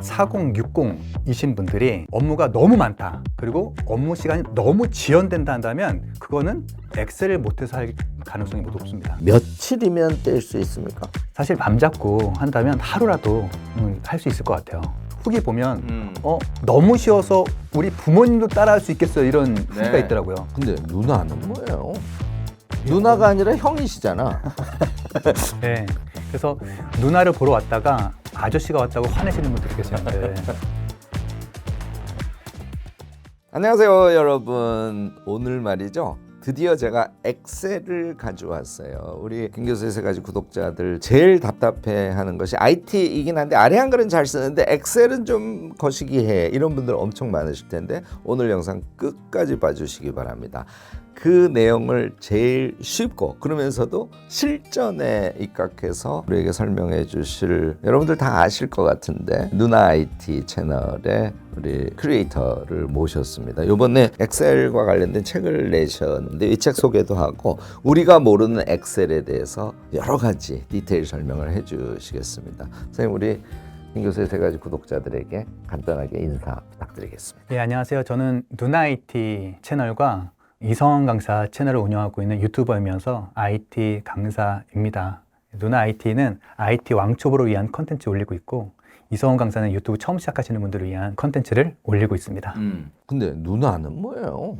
4060이신 분들이 업무가 너무 많다. 그리고 업무 시간이 너무 지연된다 한다면 그거는 엑셀을 못해서 할 가능성이 모두 없습니다. 며칠이면 뗄 수 있습니까? 사실 밤 잡고 한다면 하루라도 할수 있을 것 같아요. 후기 보면 음. 어 너무 쉬워서 우리 부모님도 따라할 수 있겠어 이런 후기가 네. 있더라고요. 근데 누나는 뭐예요? 누나가 아니라 형이시잖아. 네. 그래서 누나를 보러 왔다가 아저씨가 왔다고 화내시는 분들이 계시는데 안녕하세요, 여러분. 오늘 말이죠. 드디어 제가 엑셀을 가져왔어요. 우리 김 교수의 세 가지 구독자들 제일 답답해하는 것이 IT이긴 한데 아래 한글은 잘 쓰는데 엑셀은 좀 거시기해 이런 분들 엄청 많으실 텐데 오늘 영상 끝까지 봐주시기 바랍니다. 그 내용을 제일 쉽고 그러면서도 실전에 입각해서 우리에게 설명해 주실 여러분들 다 아실 것 같은데 누나 IT 채널의 우리 크리에이터를 모셨습니다. 이번에 엑셀과 관련된 책을 내셨는데 이 책 소개도 하고 우리가 모르는 엑셀에 대해서 여러 가지 디테일 설명을 해주시겠습니다. 선생님 우리 김 교수의 세 가지 구독자들에게 간단하게 인사 부탁드리겠습니다. 네, 안녕하세요. 저는 누나 IT 채널과 이성원 강사 채널을 운영하고 있는 유튜버이면서 IT 강사입니다. 누나 IT는 IT 왕초보를 위한 컨텐츠 올리고 있고 이성원 강사는 유튜브 처음 시작하시는 분들을 위한 컨텐츠를 올리고 있습니다. 근데 누나는 뭐예요?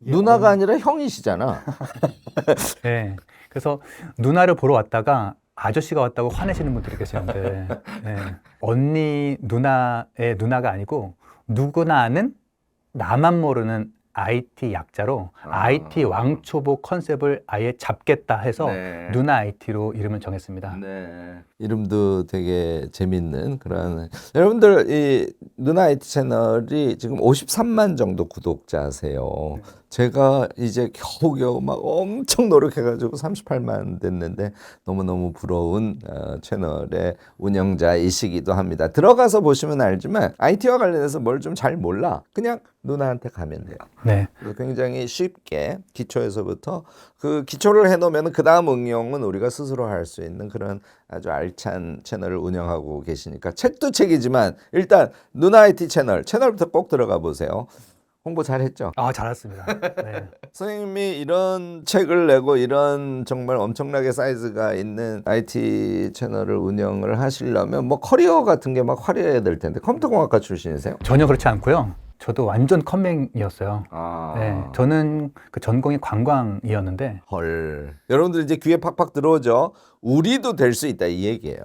누나가 아니라 형이시잖아. 네, 그래서 누나를 보러 왔다가 아저씨가 왔다고 화내시는 분들이 계시는데 네, 언니 누나의 누나가 아니고 누구나 아는 나만 모르는 IT 약자로 아. IT 왕초보 컨셉을 아예 잡겠다 해서 네. 누나 IT로 이름을 정했습니다. 네. 이름도 되게 재밌는 그런 여러분들 이 누나 IT 채널이 지금 53만 정도 구독자세요. 제가 이제 겨우겨우 막 엄청 노력해가지고 38만 됐는데 너무너무 부러운 어, 채널의 운영자이시기도 합니다. 들어가서 보시면 알지만 IT와 관련해서 뭘 좀 잘 몰라. 그냥 누나한테 가면 돼요. 네, 굉장히 쉽게 기초에서부터 그 기초를 해놓으면 그 다음 응용은 우리가 스스로 할 수 있는 그런 아주 알찬 채널을 운영하고 계시니까 책도 책이지만 일단 누나 IT 채널 채널부터 꼭 들어가 보세요. 홍보 잘했죠? 아 잘했습니다. 네. 선생님이 이런 책을 내고 이런 정말 엄청나게 사이즈가 있는 IT 채널을 운영을 하시려면 뭐 커리어 같은 게 막 화려해야 될 텐데 컴퓨터공학과 출신이세요? 전혀 그렇지 않고요. 저도 완전 컴맹이었어요. 아. 네, 저는 그 전공이 관광이었는데 헐. 여러분들 이제 귀에 팍팍 들어오죠. 우리도 될 수 있다 이 얘기예요.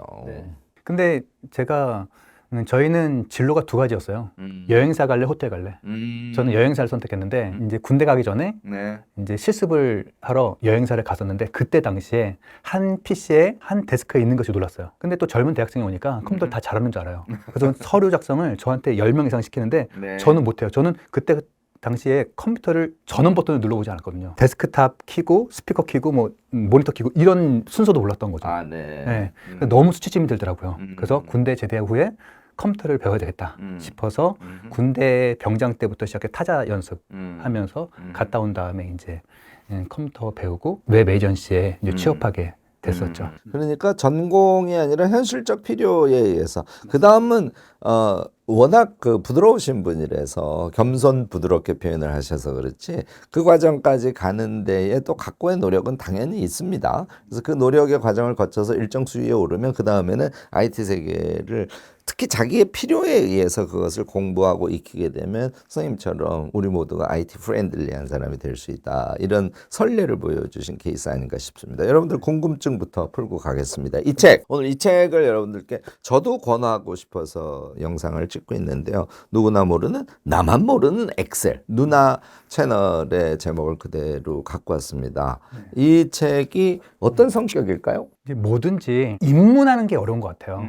근데 제가 음, 저희는 진로가 두 가지였어요. 음. 여행사 갈래, 호텔 갈래. 음. 저는 여행사를 선택했는데 이제 군대 가기 전에 네. 이제 실습을 하러 여행사를 갔었는데 그때 당시에 한 PC에 한 데스크에 있는 것이 놀랐어요. 근데 또 젊은 대학생이 오니까 컴퓨터 다 잘하는 줄 알아요. 그래서 서류 작성을 저한테 10명 이상 시키는데 네. 저는 못해요. 저는 그때 당시에 컴퓨터를 전원 버튼을 눌러보지 않았거든요. 데스크탑 키고 스피커 키고 뭐 음, 모니터 키고 이런 순서도 몰랐던 거죠. 아, 네. 네. 음. 너무 수치심이 들더라고요. 음. 그래서 군대 제대 후에 컴퓨터를 배워야 되겠다 음. 싶어서 음. 군대 병장 때부터 시작해 타자 연습하면서 음. 음. 갔다 온 다음에 이제 음, 컴퓨터 배우고 웹 에이전시에 이제 음. 취업하게 됐었죠. 그러니까 전공이 아니라 현실적 필요에 의해서 그 다음은 어 워낙 그 부드러우신 분이라서 겸손 부드럽게 표현을 하셔서 그렇지 그 과정까지 가는 데에 또 각고의 노력은 당연히 있습니다. 그래서 그 노력의 과정을 거쳐서 일정 수위에 오르면 그 다음에는 IT 세계를 특히 자기의 필요에 의해서 그것을 공부하고 익히게 되면 선생님처럼 우리 모두가 IT 프렌들리한 사람이 될 수 있다. 이런 선례를 보여주신 케이스 아닌가 싶습니다. 여러분들 궁금증부터 풀고 가겠습니다. 이 책, 오늘 이 책을 여러분들께 저도 권하고 싶어서 영상을 찍고 있는데요. 누구나 모르는, 나만 모르는 엑셀. 누나 채널의 제목을 그대로 갖고 왔습니다. 이 책이 어떤 성격일까요? 이제 뭐든지 입문하는 게 어려운 것 같아요.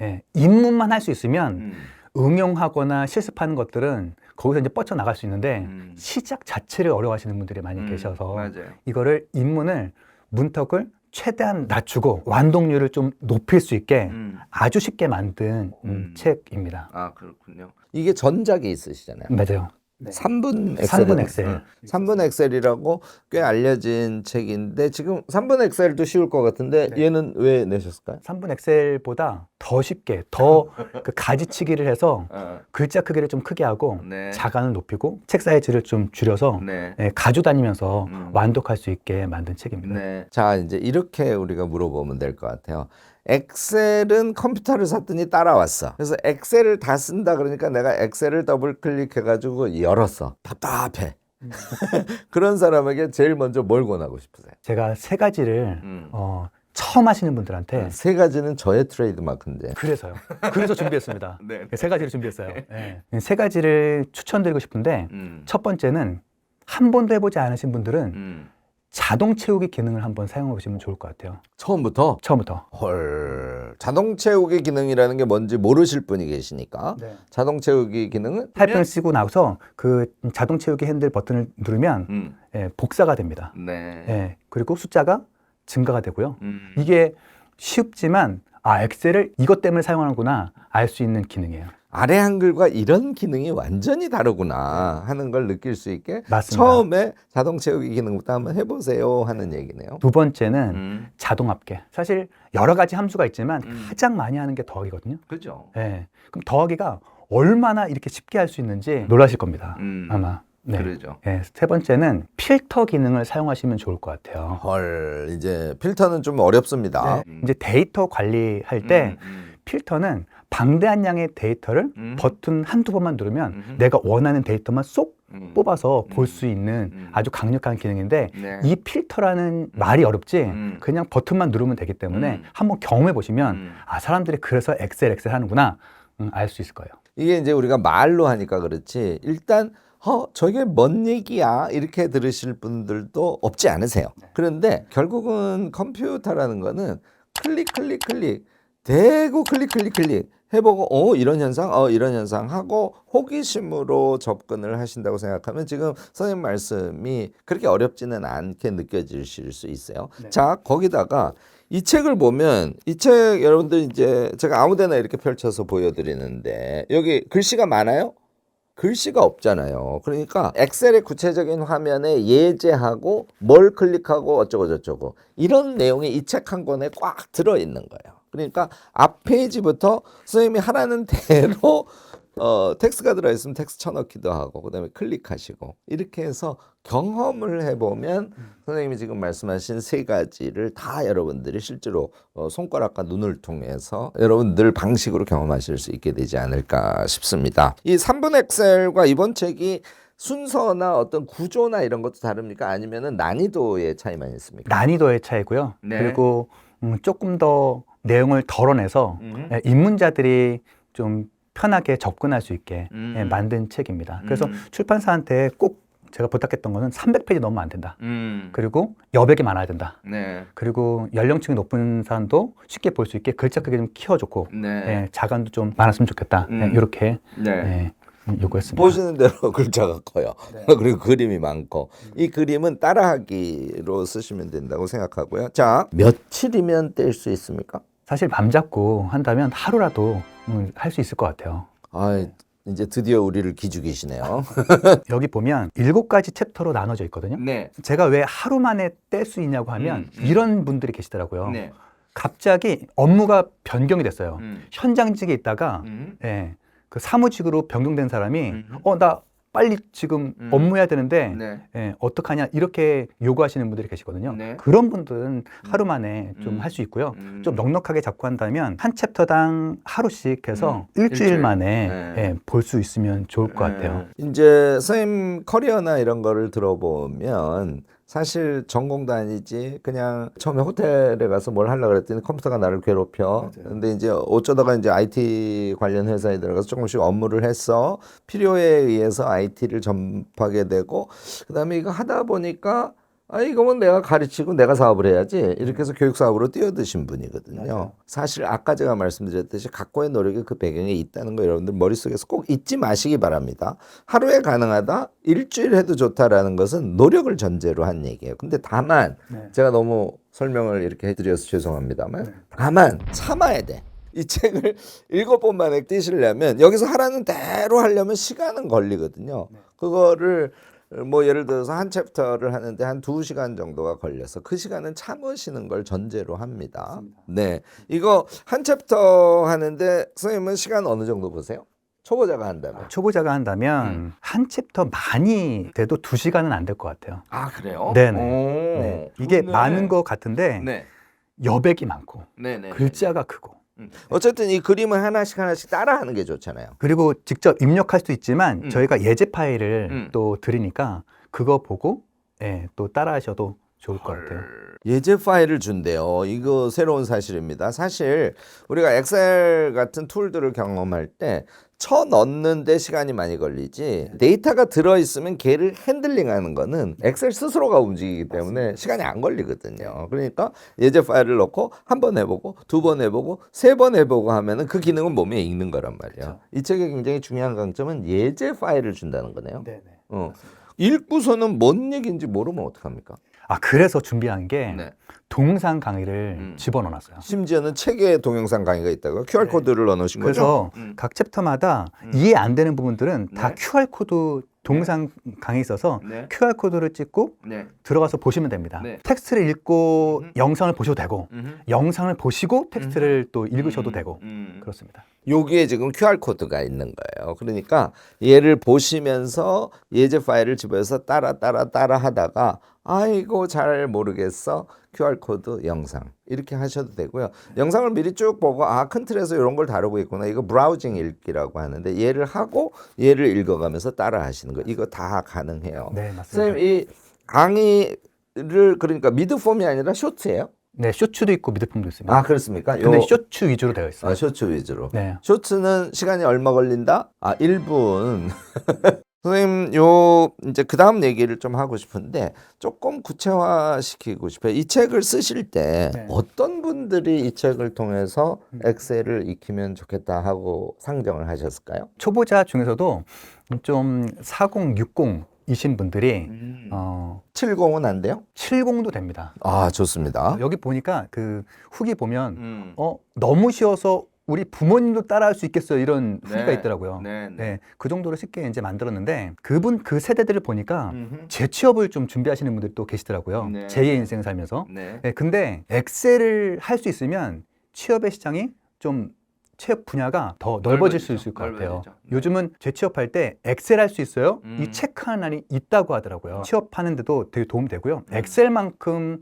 예, 입문만 할 수 있으면 응용하거나 실습하는 것들은 거기서 이제 뻗쳐 나갈 수 있는데 음. 시작 자체를 어려워하시는 분들이 많이 계셔서 맞아요. 이거를 입문을 문턱을 최대한 낮추고 완동률을 좀 높일 수 있게 음. 아주 쉽게 만든 음, 음. 책입니다. 아 그렇군요. 이게 전작이 있으시잖아요. 맞아요. 네. 3분 엑셀. 3분 엑셀. 3분 엑셀이라고 꽤 알려진 책인데 지금 3분 엑셀도 쉬울 것 같은데 네. 얘는 왜 내셨을까요? 3분 엑셀보다 더 쉽게 더 그 가지치기를 해서 글자 크기를 좀 크게 하고 네. 자간을 높이고 책 사이즈를 좀 줄여서 네. 예, 가져 다니면서 음. 완독할 수 있게 만든 책입니다. 네. 자, 이제 이렇게 우리가 물어보면 될 것 같아요. 엑셀은 컴퓨터를 샀더니 따라왔어. 그래서 엑셀을 다 쓴다 그러니까 내가 엑셀을 더블 클릭해가지고 열었어. 답답해. 그런 사람에게 제일 먼저 뭘 권하고 싶으세요? 제가 세 가지를 음. 어, 처음 하시는 분들한테 세 가지는 저의 트레이드 마크인데. 그래서요. 그래서 준비했습니다. 네. 세 가지를 준비했어요. 예. 세 가지를 추천드리고 싶은데 음. 첫 번째는 한 번도 해보지 않으신 분들은 음. 자동 채우기 기능을 한번 사용해 보시면 좋을 것 같아요. 처음부터 처음부터. 헐 자동 채우기 기능이라는 게 뭔지 모르실 분이 계시니까 자동 채우기 기능은 타이핑을 쓰고 나서 그 자동 채우기 핸들 버튼을 누르면 음. 예, 복사가 됩니다. 네. 예, 그리고 숫자가 증가가 되고요. 음. 이게 쉽지만 아 엑셀을 이것 때문에 사용하는구나 알 수 있는 기능이에요. 아래 한글과 이런 기능이 완전히 다르구나 하는 걸 느낄 수 있게 맞습니다. 처음에 자동 채우기 기능부터 한번 해보세요 하는 얘기네요. 두 번째는 음. 자동 합계. 사실 여러 가지 함수가 있지만 음. 가장 많이 하는 게 더하기거든요. 그죠. 예. 그럼 더하기가 얼마나 이렇게 쉽게 할 수 있는지 놀라실 겁니다. 음. 아마. 네. 그러죠. 예, 세 번째는 필터 기능을 사용하시면 좋을 것 같아요. 헐 이제 필터는 좀 어렵습니다. 네. 이제 데이터 관리할 때 음, 필터는 방대한 양의 데이터를 음. 버튼 한두 번만 누르면 음. 내가 원하는 데이터만 쏙 음. 뽑아서 볼 음. 수 있는 음. 아주 강력한 기능인데 네. 이 필터라는 말이 어렵지 음. 그냥 버튼만 누르면 되기 때문에 음. 한번 경험해 보시면 음. 아 사람들이 그래서 엑셀 엑셀 하는구나 음, 알 수 있을 거예요. 이게 이제 우리가 말로 하니까 그렇지 일단 어 저게 뭔 얘기야 이렇게 들으실 분들도 없지 않으세요. 그런데 결국은 컴퓨터라는 거는 클릭 클릭 클릭 대고 클릭 클릭 클릭 해보고 어 이런 현상 어 이런 현상 하고 호기심으로 접근을 하신다고 생각하면 지금 선생님 말씀이 그렇게 어렵지는 않게 느껴지실 수 있어요. 네. 자 거기다가 이 책을 보면 이 책 여러분들 이제 제가 아무데나 이렇게 펼쳐서 보여드리는데 여기 글씨가 많아요? 글씨가 없잖아요. 그러니까 엑셀의 구체적인 화면에 예제하고 뭘 클릭하고 어쩌고 저쩌고 이런 내용이 이 책 한 권에 꽉 들어 있는 거예요. 그러니까 앞 페이지부터 선생님이 하라는 대로 어, 텍스트가 들어있으면 텍스트 쳐넣기도 하고 그다음에 클릭하시고 이렇게 해서 경험을 해보면 선생님이 지금 말씀하신 세 가지를 다 여러분들이 실제로 어, 손가락과 눈을 통해서 여러분들 방식으로 경험하실 수 있게 되지 않을까 싶습니다. 이 3분 엑셀과 이번 책이 순서나 어떤 구조나 이런 것도 다릅니까? 아니면은 난이도의 차이만 있습니까? 난이도의 차이고요. 네. 그리고 음, 조금 더 내용을 덜어내서 음. 예, 입문자들이 좀 편하게 접근할 수 있게 음. 예, 만든 책입니다. 그래서 음. 출판사한테 꼭 제가 부탁했던 거는 300페이지 넘으면 안 된다. 음. 그리고 여백이 많아야 된다. 네. 그리고 연령층이 높은 사람도 쉽게 볼 수 있게 글자 크기 좀 키워줬고 네. 예, 자간도 좀 많았으면 좋겠다. 음. 예, 이렇게 네. 예, 요구했습니다. 보시는 대로 글자가 커요. 네. 그리고 그림이 많고 이 그림은 따라하기로 쓰시면 된다고 생각하고요. 자, 며칠이면 뗄 수 있습니까? 사실 맘 잡고 한다면 하루라도 음, 할수 있을 것 같아요. 아, 이제 드디어 우리를 기죽이시네요. 여기 보면 일곱 가지 챕터로 나눠져 있거든요. 네. 제가 왜 하루 만에 뗄 수 있냐고 하면 음, 음. 이런 분들이 계시더라고요. 네. 갑자기 업무가 변경이 됐어요. 음. 현장직에 있다가 음. 예, 그 사무직으로 변경된 사람이 음. 어 나 빨리 지금 음. 업무해야 되는데 네. 예, 어떡하냐 이렇게 요구하시는 분들이 계시거든요. 네. 그런 분들은 하루 만에 좀 음. 할수 있고요. 음. 좀 넉넉하게 잡고 한다면 한 챕터당 하루씩 해서 음. 일주일, 일주일. 만에 네. 예, 볼 수 있으면 좋을 것 같아요. 네. 이제 선생님 커리어나 이런 거를 들어보면 사실 전공도 아니지. 그냥 처음에 호텔에 가서 뭘 하려고 그랬더니 컴퓨터가 나를 괴롭혀. 근데 이제 어쩌다가 이제 IT 관련 회사에 들어가서 조금씩 업무를 했어 필요에 의해서 IT를 접하게 되고 그다음에 이거 하다 보니까 아 이거면 내가 가르치고 내가 사업을 해야지 이렇게 해서 교육 사업으로 뛰어드신 분이거든요. 사실 아까 제가 말씀드렸듯이 각고의 노력이 그 배경에 있다는 거 여러분들 머릿속에서 꼭 잊지 마시기 바랍니다. 하루에 가능하다, 일주일 해도 좋다라는 것은 노력을 전제로 한 얘기예요. 근데 다만 네. 제가 너무 설명을 이렇게 해드려서 죄송합니다만 다만 참아야 돼. 이 책을 일곱 번 만에 띄시려면 여기서 하라는 대로 하려면 시간은 걸리거든요. 그거를 뭐 예를 들어서 한 챕터를 하는데 한 두 시간 정도가 걸려서 그 시간은 참으시는 걸 전제로 합니다. 네, 이거 한 챕터 하는데 선생님은 시간 어느 정도 보세요? 초보자가 한다면? 초보자가 한다면 음. 한 챕터 많이 돼도 두 시간은 안 될 것 같아요. 아 그래요? 네네. 오, 네. 이게 좋네. 많은 것 같은데 네, 여백이 많고 네, 네. 글자가 크고 음. 어쨌든 이 그림을 하나씩 하나씩 따라하는 게 좋잖아요. 그리고 직접 입력할 수도 있지만 음. 저희가 예제 파일을 음. 또 드리니까 그거 보고 예, 또 따라하셔도 좋을 것 같아요. 예제 파일을 준대요. 이거 새로운 사실입니다. 사실 우리가 엑셀 같은 툴들을 경험할 때 쳐 넣는데 시간이 많이 걸리지 데이터가 들어 있으면 걔를 핸들링하는 거는 엑셀 스스로가 움직이기 때문에 시간이 안 걸리거든요. 그러니까 예제 파일을 넣고 한 번 해보고 두 번 해보고 세 번 해보고 하면은 그 기능은 몸에 익는 거란 말이에요. 이 책의 굉장히 중요한 강점은 예제 파일을 준다는 거네요. 네네. 어. 읽고서는 뭔 얘기인지 모르면 어떡합니까? 아 그래서 준비한 게 네. 동상 강의를 음. 집어넣어놨어요. 심지어는 책에 동영상 강의가 있다고 QR 코드를 넣어놓으신 거죠? 그래서 음. 각 챕터마다 음. 이해 안 되는 부분들은 다 네. QR 코드 동상 강의 있어서 네. QR 코드를 찍고 네. 들어가서 보시면 됩니다. 네. 텍스트를 읽고 음. 영상을 보셔도 되고 영상을 보시고 텍스트를 또 읽으셔도 음. 되고 음. 그렇습니다. 여기에 지금 QR 코드가 있는 거예요. 그러니까 얘를 보시면서 예제 파일을 집어서 따라 따라 따라 하다가 아이고 잘 모르겠어. QR 코드 영상 이렇게 하셔도 되고요. 영상을 미리 쭉 보고 아 큰 틀에서 이런 걸 다루고 있구나. 이거 브라우징 읽기라고 하는데 얘를 하고 얘를 읽어가면서 따라 하시는 거 이거 다 가능해요. 네 맞습니다. 선생님 이 강의를 그러니까 미드 폼이 아니라 쇼트예요? 네 쇼츠도 있고 미드폼도 있습니다. 아 그렇습니까? 근데 요- 쇼츠 위주로 되어 있어요. 아, 쇼츠 위주로. 네. 쇼츠는 시간이 얼마 걸린다? 아 1분. 선생님 요 이제 그 다음 얘기를 좀 하고 싶은데 조금 구체화 시키고 싶어요. 이 책을 쓰실 때 네. 어떤 분들이 이 책을 통해서 엑셀을 익히면 좋겠다 하고 상정을 하셨을까요? 초보자 중에서도 좀 40, 60 이신 분들이 음. 어, 70은 안 돼요? 70도 됩니다. 아 좋습니다. 여기 보니까 그 후기 보면 음. 어 너무 쉬워서 우리 부모님도 따라할 수 있겠어요 이런 후기가 네. 있더라고요. 네, 네, 그 정도로 쉽게 이제 만들었는데 그분 그 세대들을 보니까 음흠. 재취업을 좀 준비하시는 분들이 또 계시더라고요. 네. 제2의 인생 살면서. 네. 네, 근데 엑셀을 할 수 있으면 취업의 시장이 좀 취업 분야가 더 넓어질 수 넓어지죠. 있을 것 같아요. 넓어지죠. 네. 요즘은 재취업할 때 엑셀 할 수 있어요. 음. 이 체크 하나이 있다고 하더라고요. 취업하는데도 되게 도움 되고요. 음. 엑셀만큼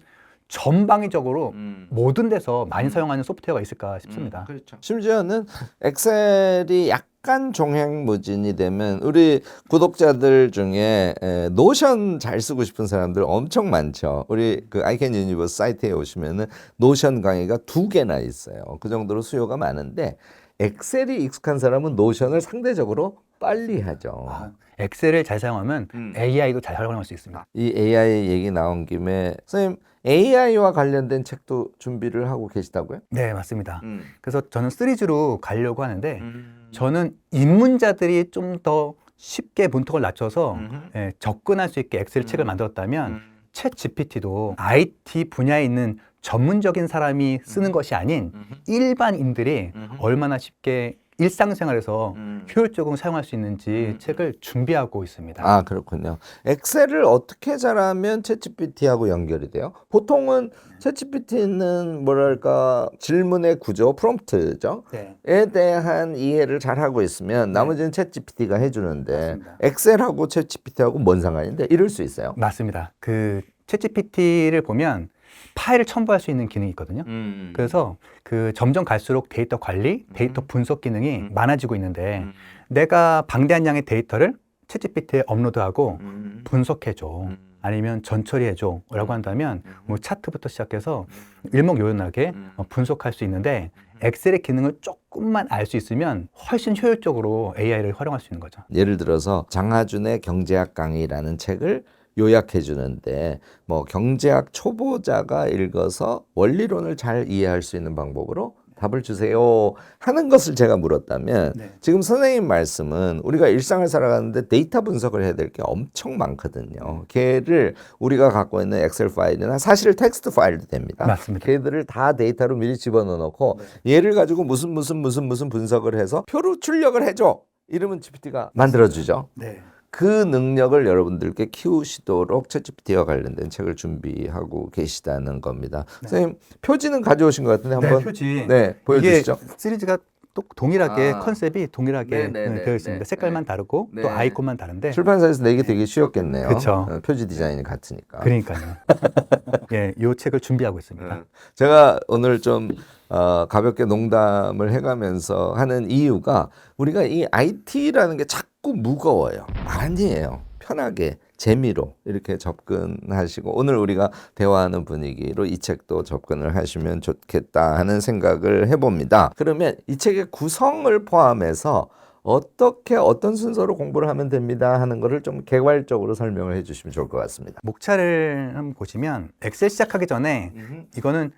전방위적으로 음. 모든 데서 많이 음. 사용하는 소프트웨어가 있을까 싶습니다. 음, 그렇죠. 심지어는 엑셀이 약간 종횡무진이 되면 우리 구독자들 중에 에, 노션 잘 쓰고 싶은 사람들 엄청 많죠. 우리 그 아이캔 유니버스 사이트에 오시면은 노션 강의가 두 개나 있어요. 그 정도로 수요가 많은데 엑셀이 익숙한 사람은 노션을 상대적으로 빨리 하죠. 아, 엑셀을 잘 사용하면 음. AI도 잘 활용할 수 있습니다. 이 AI 얘기 나온 김에 선생님 AI와 관련된 책도 준비를 하고 계시다고요? 네, 맞습니다. 음. 그래서 저는 시리즈로 가려고 하는데 음. 저는 입문자들이 좀 더 쉽게 문턱을 낮춰서 음흠. 예, 접근할 수 있게 엑셀 책을 음. 만들었다면 음. 챗 GPT도 IT 분야에 있는 전문적인 사람이 쓰는 것이 아닌 음흠. 일반인들이 음흠. 얼마나 쉽게 일상생활에서 음. 효율적으로 사용할 수 있는지 음. 책을 준비하고 있습니다. 아 그렇군요. 엑셀을 어떻게 잘하면 챗GPT하고 연결이 돼요? 보통은 챗GPT는 뭐랄까 질문의 구조, 프롬프트죠. 네. 에 대한 이해를 잘 하고 있으면 나머지는 챗GPT가 해주는데 맞습니다. 엑셀하고 챗GPT하고 뭔 상관인데 이럴 수 있어요. 맞습니다. 그 챗GPT를 보면 파일을 첨부할 수 있는 기능이 있거든요. 음. 그래서 그 점점 갈수록 데이터 관리, 데이터 음. 분석 기능이 음. 많아지고 있는데 음. 내가 방대한 양의 데이터를 챗GPT에 업로드하고 음. 분석해줘. 음. 아니면 전처리해줘. 라고 음. 한다면 음. 뭐 차트부터 시작해서 일목요연하게 음. 어, 분석할 수 있는데 엑셀의 기능을 조금만 알 수 있으면 훨씬 효율적으로 AI를 활용할 수 있는 거죠. 예를 들어서 장하준의 경제학 강의라는 책을 요약해 주는데 뭐 경제학 초보자가 읽어서 원리론을 잘 이해할 수 있는 방법으로 답을 주세요 하는 것을 제가 물었다면 네. 지금 선생님 말씀은 우리가 일상을 살아가는데 데이터 분석을 해야 될 게 엄청 많거든요. 걔를 우리가 갖고 있는 엑셀 파일이나 사실 텍스트 파일도 됩니다. 맞습니다. 걔들을 다 데이터로 미리 집어넣어 놓고 얘를 가지고 무슨 무슨 무슨 무슨 분석을 해서 표로 출력을 해줘. 이러면 GPT가 만들어주죠. 네. 그 능력을 여러분들께 키우시도록 챗GPT와 관련된 책을 준비하고 계시다는 겁니다. 선생님 표지는 가져오신 것 같은데 한번 네, 표지. 네, 보여주시죠. 시리즈가 또 동일하게 아. 컨셉이 동일하게 네, 네, 음, 네, 되어 있습니다. 네, 색깔만 다르고 네. 또 아이콘만 다른데 출판사에서 내기 되게 쉬웠겠네요. 어, 표지 디자인이 같으니까. 그러니까요. 예, 이 책을 준비하고 있습니다. 음. 제가 오늘 좀 어, 가볍게 농담을 해가면서 하는 이유가 우리가 이 IT라는 게 자꾸 무거워요. 아니에요. 편하게 재미로 이렇게 접근하시고 오늘 우리가 대화하는 분위기로 이 책도 접근을 하시면 좋겠다 하는 생각을 해봅니다. 그러면 이 책의 구성을 포함해서 어떻게 어떤 순서로 공부를 하면 됩니다 하는 거를 좀 개괄적으로 설명을 해주시면 좋을 것 같습니다. 목차를 한번 보시면 엑셀 시작하기 전에 이거는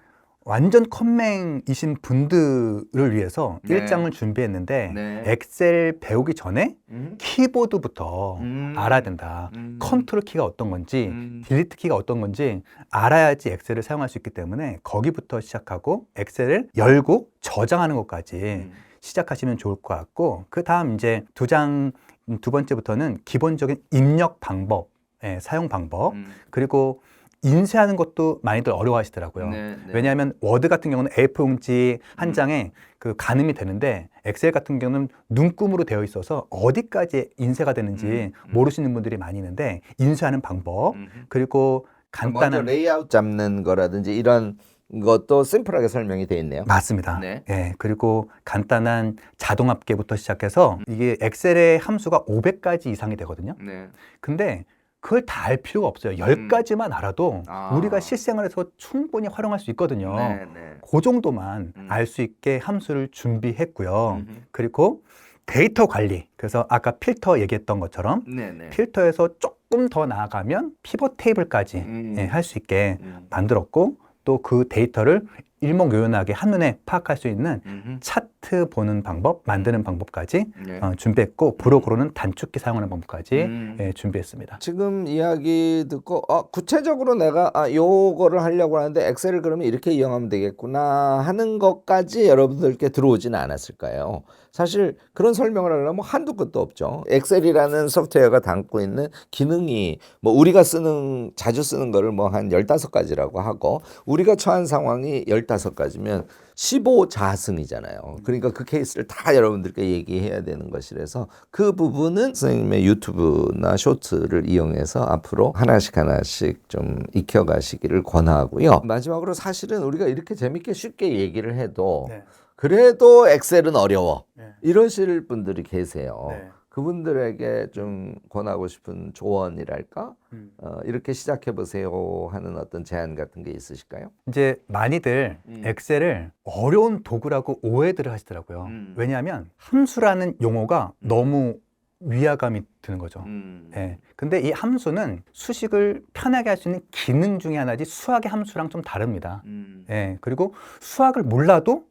완전 컴맹이신 분들을 위해서 네. 일장을 준비했는데 네. 엑셀 배우기 전에 음. 키보드부터 음. 알아야 된다. 음. 컨트롤 키가 어떤 건지 음. 딜리트 키가 어떤 건지 알아야지 엑셀을 사용할 수 있기 때문에 거기부터 시작하고 엑셀을 열고 저장하는 것까지 음. 시작하시면 좋을 것 같고 그 다음 이제 두 장 두 번째부터는 기본적인 입력 방법, 예, 사용 방법 음. 그리고 인쇄하는 것도 많이들 어려워하시더라고요. 네, 네. 왜냐하면 워드 같은 경우는 A4 용지 한 음. 장에 그 가늠이 되는데 엑셀 같은 경우는 눈금으로 되어 있어서 어디까지 인쇄가 되는지 음, 음. 모르시는 분들이 많이 있는데 인쇄하는 방법 음. 그리고 먼저 간단한 레이아웃 잡는 거라든지 이런 것도 심플하게 설명이 돼 있네요. 맞습니다. 네. 예, 그리고 간단한 자동 합계부터 시작해서 음. 이게 엑셀의 함수가 500가지 이상이 되거든요. 네. 근데 그걸 다 알 필요가 없어요. 10가지만 알아도 음. 아. 우리가 실생활에서 충분히 활용할 수 있거든요. 네, 네. 그 정도만 음. 알수 있게 함수를 준비했고요. 음흠. 그리고 데이터 관리. 그래서 아까 필터 얘기했던 것처럼 네, 네. 필터에서 조금 더 나아가면 피벗 테이블까지 음. 예, 할 수 있게 음. 만들었고 또 그 데이터를 일목요연하게 한눈에 파악할 수 있는 음흠. 차트 보는 방법, 만드는 방법까지 네. 어, 준비했고 브로그로는 단축키 사용하는 방법까지 음. 예, 준비했습니다. 지금 이야기 듣고 아, 구체적으로 내가 아, 요거를 하려고 하는데 엑셀을 그러면 이렇게 이용하면 되겠구나 하는 것까지 여러분들께 들어오지는 않았을까요? 사실 그런 설명을 하려면 한두 끝도 없죠. 엑셀이라는 소프트웨어가 담고 있는 기능이 뭐 우리가 쓰는 자주 쓰는 거를 뭐한 15가지라고 하고 우리가 처한 상황이 15가지면 15자승이잖아요. 그러니까 그 케이스를 다 여러분들께 얘기해야 되는 것이라서 그 부분은 선생님의 유튜브나 쇼트를 이용해서 앞으로 하나씩 하나씩 좀 익혀가시기를 권하고요. 마지막으로 사실은 우리가 이렇게 재밌게 쉽게 얘기를 해도 네. 그래도 엑셀은 어려워. 네. 이러실 분들이 계세요. 네. 그분들에게 좀 권하고 싶은 조언이랄까? 음. 어, 이렇게 시작해 보세요 하는 어떤 제안 같은 게 있으실까요? 이제 많이들 음. 엑셀을 어려운 도구라고 오해들을 하시더라고요. 음. 왜냐하면 함수라는 용어가 너무 위화감이 드는 거죠. 음. 예. 근데 이 함수는 수식을 편하게 할 수 있는 기능 중에 하나지 수학의 함수랑 좀 다릅니다. 음. 예. 그리고 수학을 몰라도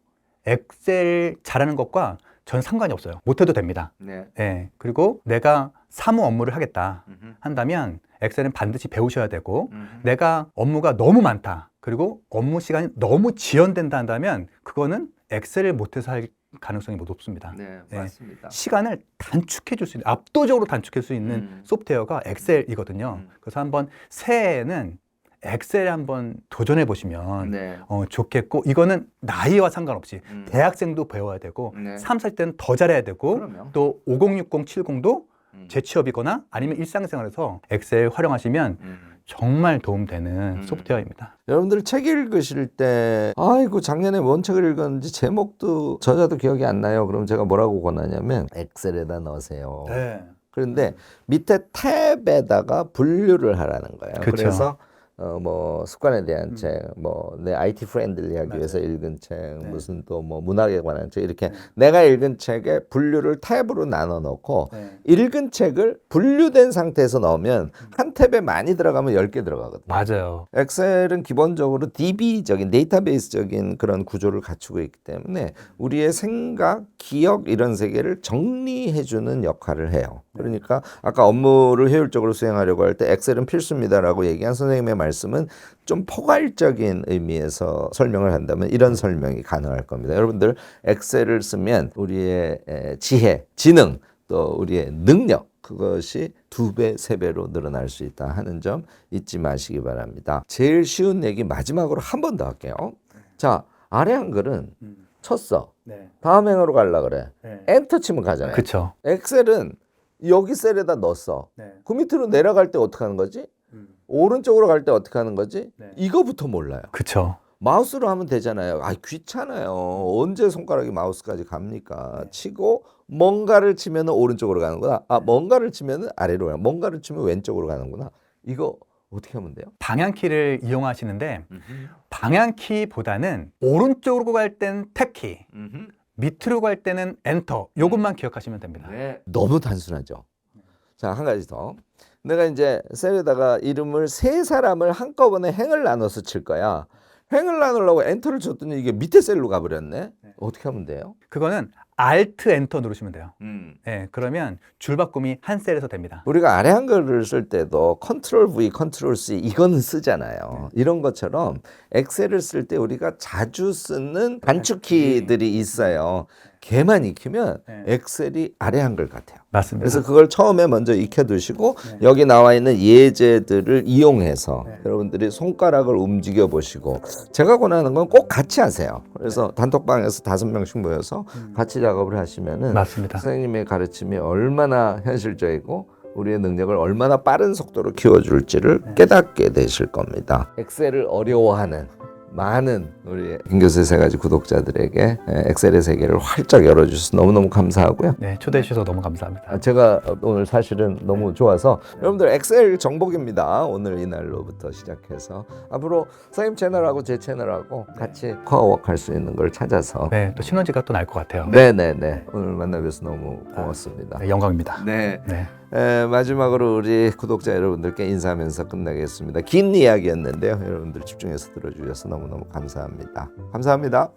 엑셀 잘하는 것과 전 상관이 없어요. 못해도 됩니다. 네. 예. 그리고 내가 사무 업무를 하겠다 음흠. 한다면 엑셀은 반드시 배우셔야 되고 음흠. 내가 업무가 너무 많다. 그리고 업무 시간이 너무 지연된다 한다면 그거는 엑셀을 못해서 할 가능성이 높습니다. 네, 네. 맞습니다. 시간을 단축해 줄 수 있는 압도적으로 단축할 수 있는 음. 소프트웨어가 엑셀이거든요. 음. 그래서 한번 새해에는 엑셀에 한번 도전해 보시면 네. 어, 좋겠고 이거는 나이와 상관없이 음. 대학생도 배워야 되고 네. 삼살 때는 더 잘해야 되고 그럼요. 또 5060, 70도 음. 재취업이거나 아니면 일상생활에서 엑셀 활용하시면 음. 정말 도움되는 음. 소프트웨어입니다. 여러분들 책 읽으실 때 아이고 작년에 뭔 책을 읽었는지 제목도 저자도 기억이 안 나요. 그럼 제가 뭐라고 권하냐면 엑셀에다 넣으세요. 네. 그런데 밑에 탭에다가 분류를 하라는 거예요. 그쵸. 그래서 어 뭐 습관에 대한 음. 책, 뭐 내 IT 프렌들리하기 맞아요. 위해서 읽은 책, 네. 무슨 또 뭐 문학에 관한 책 이렇게 네. 내가 읽은 책의 분류를 탭으로 나눠 놓고 네. 읽은 책을 분류된 상태에서 넣으면 한 탭에 많이 들어가면 10개 들어가거든요. 맞아요. 엑셀은 기본적으로 DB적인 데이터베이스적인 그런 구조를 갖추고 있기 때문에 우리의 생각, 기억 이런 세계를 정리해 주는 역할을 해요. 그러니까 아까 업무를 효율적으로 수행하려고 할 때 엑셀은 필수입니다라고 얘기한 선생님의 말 씀은 좀 포괄적인 의미에서 설명을 한다면 이런 설명이 가능할 겁니다. 여러분들 엑셀을 쓰면 우리의 에, 지혜, 지능 또 우리의 능력 그것이 두 배, 세 배로 늘어날 수 있다 하는 점 잊지 마시기 바랍니다. 제일 쉬운 얘기 마지막으로 한 번 더 할게요. 자, 아래 한글은 쳤어. 네. 다음 행으로 갈라 그래. 네. 엔터 치면 가잖아요. 그쵸. 엑셀은 여기 셀에다 넣었어. 네. 그 밑으로 내려갈 때 어떻게 하는 거지? 음. 오른쪽으로 갈 때 어떻게 하는 거지? 네. 이거부터 몰라요. 그쵸. 마우스로 하면 되잖아요. 아 귀찮아요. 언제 손가락이 마우스까지 갑니까? 치고 뭔가를 치면은 오른쪽으로 가는구나. 아 뭔가를 치면은 아래로 가는. 뭔가를 치면 왼쪽으로 가는구나. 이거 어떻게 하면 돼요? 방향키를 이용하시는데 방향키보다는 오른쪽으로 갈 땐 탭키, 밑으로 갈 때는 엔터. 요것만 기억하시면 됩니다. 네. 너무 단순하죠. 자, 한 가지 더. 내가 이제 셀에다가 이름을 세 사람을 한꺼번에 행을 나눠서 칠 거야. 행을 나누려고 엔터를 쳤더니 이게 밑에 셀로 가버렸네. 어떻게 하면 돼요? 그거는 Alt 엔터 누르시면 돼요. 네, 그러면 줄바꿈이 한 셀에서 됩니다. 우리가 아래 한글을 쓸 때도 컨트롤 V, 컨트롤 C 이거는 쓰잖아요. 이런 것처럼 엑셀을 쓸 때 우리가 자주 쓰는 단축키들이 있어요. 걔만 익히면 네. 엑셀이 아래 한글 같아요. 맞습니다. 그래서 그걸 처음에 먼저 익혀두시고 네. 여기 나와 있는 예제들을 이용해서 네. 여러분들이 손가락을 움직여 보시고 제가 권하는 건 꼭 같이 하세요. 그래서 단톡방에서 다섯 명씩 모여서 같이 작업을 하시면은 음. 맞습니다. 선생님의 가르침이 얼마나 현실적이고 우리의 능력을 얼마나 빠른 속도로 키워줄지를 네. 깨닫게 되실 겁니다. 엑셀을 어려워하는 많은 우리 김교수 세 가지 구독자들에게 에, 엑셀의 세계를 활짝 열어주셔서 너무너무 감사하고요. 네, 초대해 주셔서 너무 감사합니다. 아, 제가 오늘 사실은 너무 좋아서 여러분들 엑셀 정복입니다. 오늘 이날로부터 시작해서 앞으로 선생님 채널하고 제 채널하고 같이 코어워크 할 수 있는 걸 찾아서 네, 또 시너지가 또 날 것 같아요. 네 네 네 오늘 만나 뵈서 너무 고맙습니다. 네, 영광입니다. 네. 네. 에, 마지막으로 우리 구독자 여러분들께 인사하면서 끝내겠습니다. 긴 이야기였는데요. 여러분들 집중해서 들어주셔서 너무너무 감사합니다. 감사합니다.